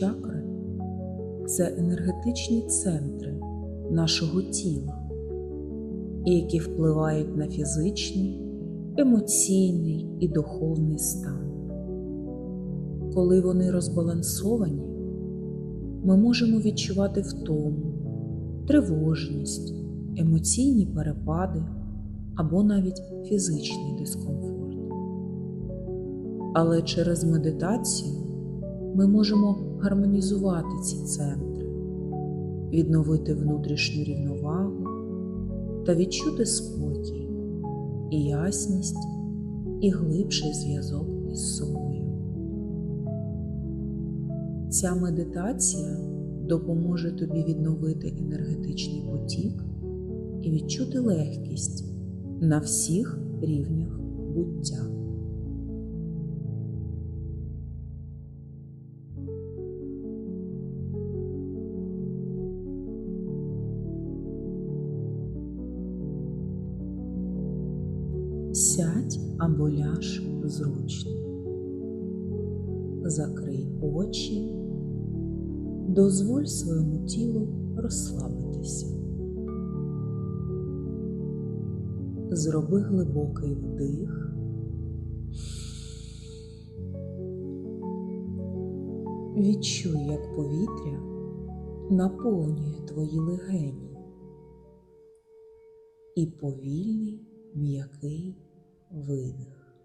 Чакри це енергетичні центри нашого тіла, які впливають на фізичний, емоційний і духовний стан. Коли вони розбалансовані, ми можемо відчувати втому, тривожність, емоційні перепади або навіть фізичний дискомфорт. Але через медитацію ми можемо гармонізувати ці центри, відновити внутрішню рівновагу та відчути спокій, і ясність, і глибший зв'язок із собою. Ця медитація допоможе тобі відновити енергетичний потік і відчути легкість на всіх рівнях буття. Або ляж зручно. Закрий очі, дозволь своєму тілу розслабитися. Зроби глибокий вдих. Відчуй, як повітря наповнює твої легені і повільний м'який видих.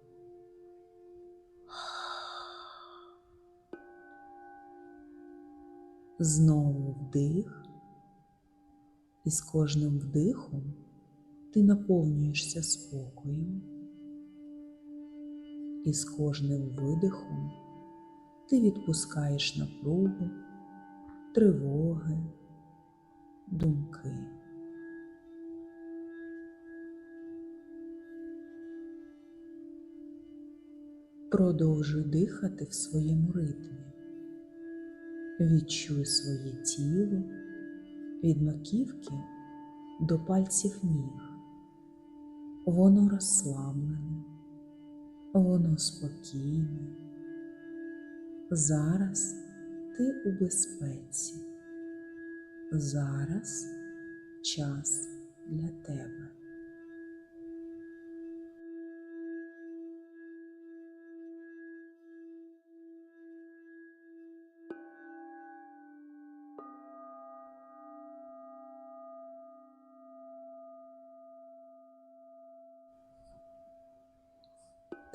Знову вдих, і з кожним вдихом ти наповнюєшся спокоєм, і з кожним видихом ти відпускаєш напругу, тривоги, думки. Продовжуй дихати в своєму ритмі. Відчуй своє тіло від маківки до пальців ніг. Воно розслаблене, воно спокійне. Зараз ти у безпеці. Зараз час для тебе.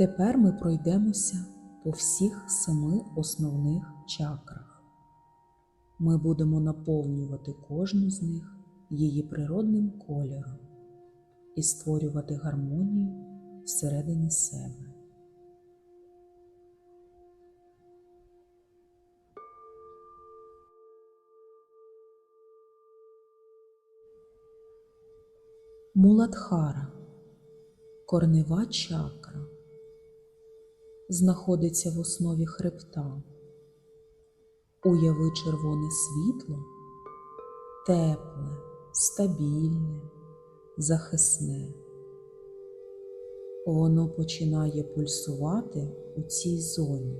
Тепер ми пройдемося по всіх семи основних чакрах. Ми будемо наповнювати кожну з них її природним кольором і створювати гармонію всередині себе. Муладхара корнева чакра знаходиться в основі хребта. Уяви червоне світло, тепле, стабільне, захисне. Воно починає пульсувати у цій зоні,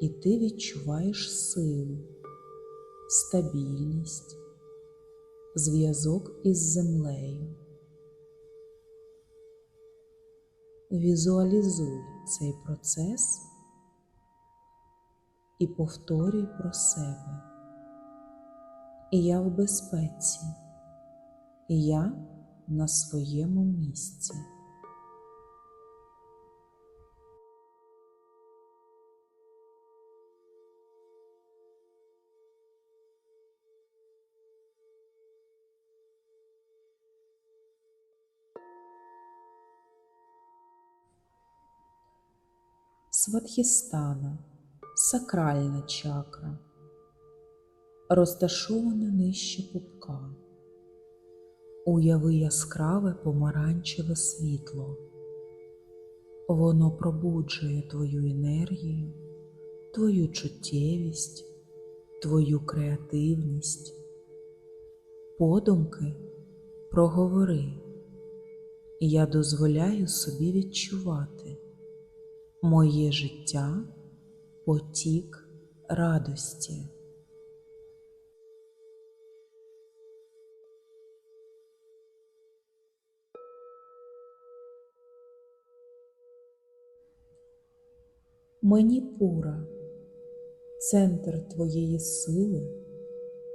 і ти відчуваєш силу, стабільність, зв'язок із землею. Візуалізуй цей процес і повторюй про себе. Я в безпеці, я на своєму місці. Сватхістана сакральна чакра, розташована нижче пупка. Уяви яскраве помаранчеве світло. Воно пробуджує твою енергію, твою чуттєвість, твою креативність. Подумки проговори, я дозволяю собі відчувати. Моє життя потік радості. Маніпура – центр твоєї сили,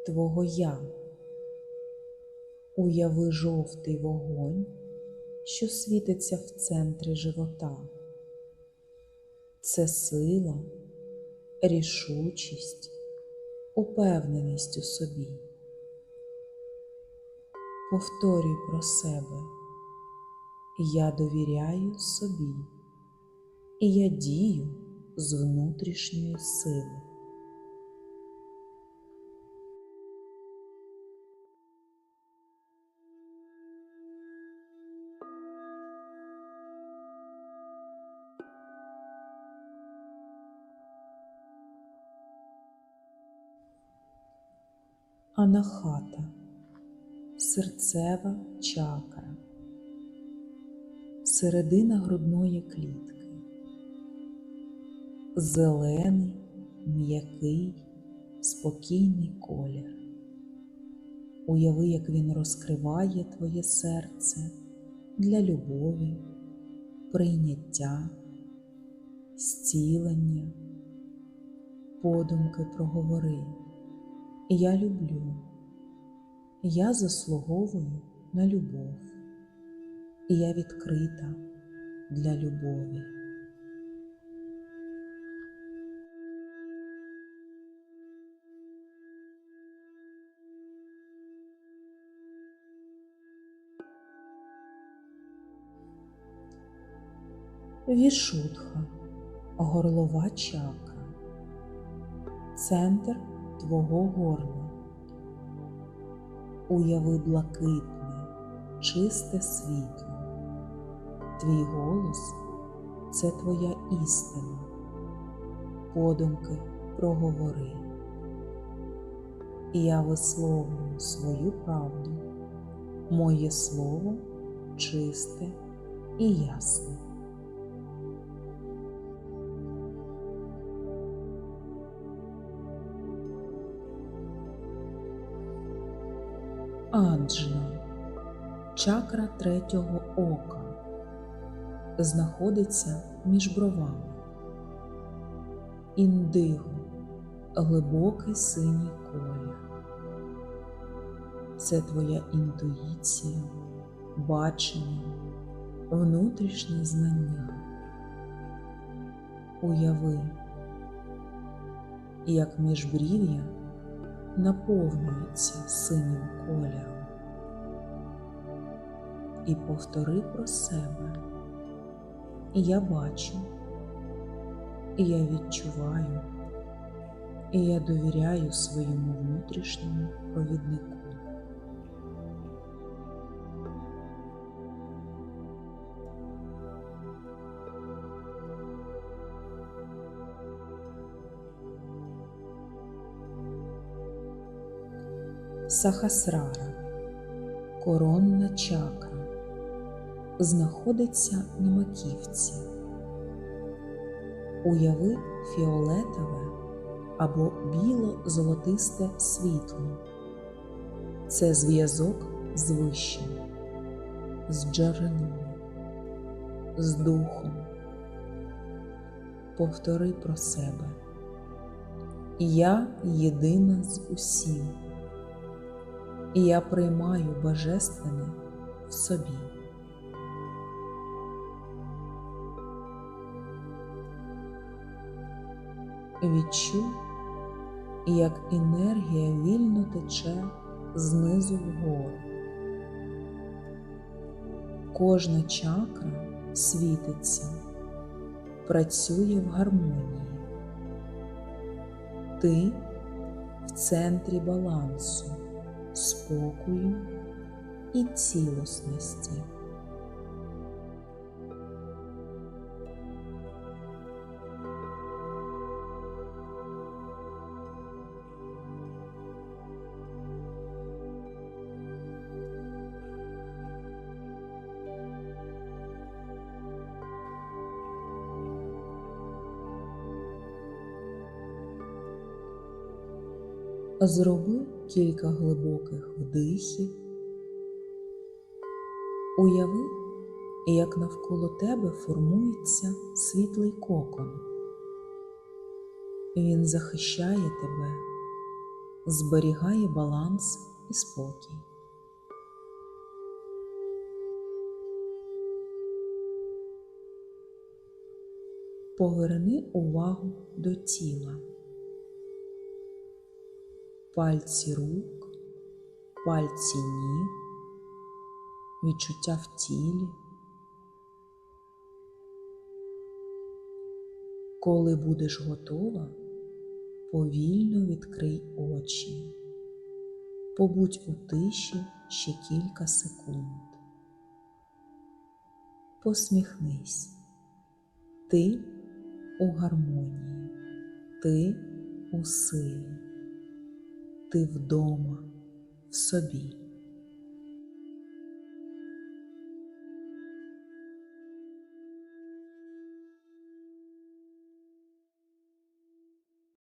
твого я. Уяви жовтий вогонь, що світиться в центрі живота. Це сила, рішучість, упевненість у собі. Повторюй про себе. Я довіряю собі, і я дію з внутрішньої сили. Анахата серцева чакра, середина грудної клітки, зелений, м'який, спокійний колір. Уяви, як він розкриває твоє серце для любові, прийняття, зцілення, подумки проговори. Я люблю, я заслуговую на любов, і я відкрита для любові. Вішудха, горлова чакра, центр твого горла. Уяви блакитне, чисте світло. Твій голос це твоя істина. Подумки проговори. І я висловлюю свою правду. Моє слово чисте і ясне. Аджна, чакра третього ока, знаходиться між бровами. Індиго глибокий синій колір. Це твоя інтуїція, бачення, внутрішнє знання. Уяви, як міжбрів'я наповнюється синім кольором. І повтори про себе. Я бачу, я відчуваю, і я довіряю своєму внутрішньому провіднику. Сахасрара, коронна чакра, знаходиться на маківці. Уяви фіолетове або біло-золотисте світло. Це зв'язок з вищим, з джерелом, з духом. Повтори про себе. Я єдина з усім і я приймаю Божественне в собі. Відчуй, як енергія вільно тече знизу вгору. Кожна чакра світиться, працює в гармонії. Ти в центрі балансу спокою і цілісності. Зроби кілька глибоких вдихів. Уяви, як навколо тебе формується світлий кокон. Він захищає тебе, зберігає баланс і спокій. Поверни увагу до тіла. Пальці рук, пальці ніг, відчуття в тілі. Коли будеш готова, повільно відкрий очі. Побудь у тиші ще кілька секунд. Посміхнись. Ти у гармонії, ти у силі, ти вдома в собі.